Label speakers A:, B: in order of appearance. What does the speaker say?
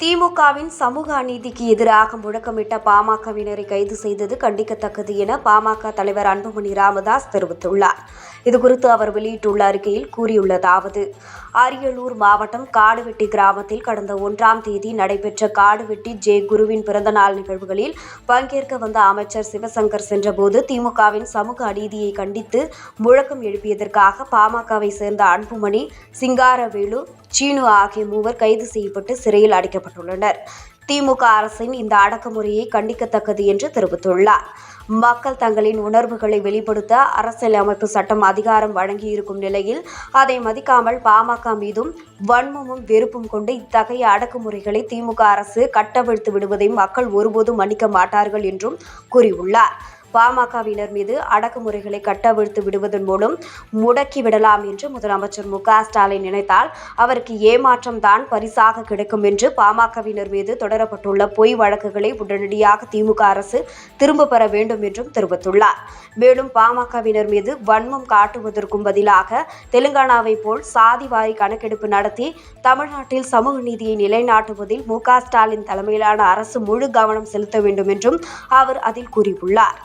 A: திமுகவின் சமூக அநீதிக்கு எதிராக முழக்கமிட்ட பாமகவினரை கைது செய்தது கண்டிக்கத்தக்கது என பாமக தலைவர் அன்புமணி ராமதாஸ் தெரிவித்துள்ளார். இதுகுறித்து அவர் வெளியிட்டுள்ள அறிக்கையில் கூறியுள்ளதாவது அரியலூர் மாவட்டம் காடுவெட்டி கிராமத்தில் கடந்த ஒன்றாம் தேதி நடைபெற்ற காடுவெட்டி ஜே. குருவின் பிறந்தநாள் நிகழ்வுகளில் பங்கேற்க வந்த அமைச்சர் சிவசங்கர் சென்றபோது திமுகவின் சமூக அநீதியை கண்டித்து முழக்கம் எழுப்பியதற்காக பாமகவை சேர்ந்த அன்புமணி சிங்காரவேலு சீனு ஆகிய மூவர் கைது செய்யப்பட்டு சிறையில் அடைக்கப்பட்டுள்ளனர். திமுக அரசின் இந்த அடக்குமுறையை கண்டிக்கத்தக்கது என்று தெரிவித்துள்ளார். மக்கள் தங்களின் உணர்வுகளை வெளிப்படுத்த அரசியல் அமைப்பு சட்டம் அதிகாரம் வழங்கியிருக்கும் நிலையில் அதை மதிக்காமல் பாமக மீதும் வன்மமும் வெறுப்பும் கொண்டு இத்தகைய அடக்குமுறைகளை திமுக அரசு கட்டவிழ்த்து விடுவதை மக்கள் ஒருபோதும் மன்னிக்க மாட்டார்கள் என்றும் கூறியுள்ளார். பாமகவினர் மீது அடக்குமுறைகளை கட்டவிழ்த்து விடுவதன் மூலம் முடக்கி விடலாம் என்று முதலமைச்சர் மு க ஸ்டாலின் நினைத்தால் அவருக்கு ஏமாற்றம் தான் பரிசாக கிடைக்கும் என்று பாமகவினர் மீது தொடரப்பட்டுள்ள பொய் வழக்குகளை உடனடியாக திமுக அரசு திரும்ப பெற வேண்டும் என்றும் தெரிவித்துள்ளார். மேலும் பாமகவினர் மீது வன்மம் காட்டுவதற்கும் பதிலாக தெலுங்கானாவை போல் சாதிவாரி கணக்கெடுப்பு நடத்தி தமிழ்நாட்டில் சமூக நீதியை நிலைநாட்டுவதில் மு க ஸ்டாலின் தலைமையிலான அரசு முழு கவனம் செலுத்த வேண்டும் என்றும் அவர் அதில் கூறியுள்ளார்.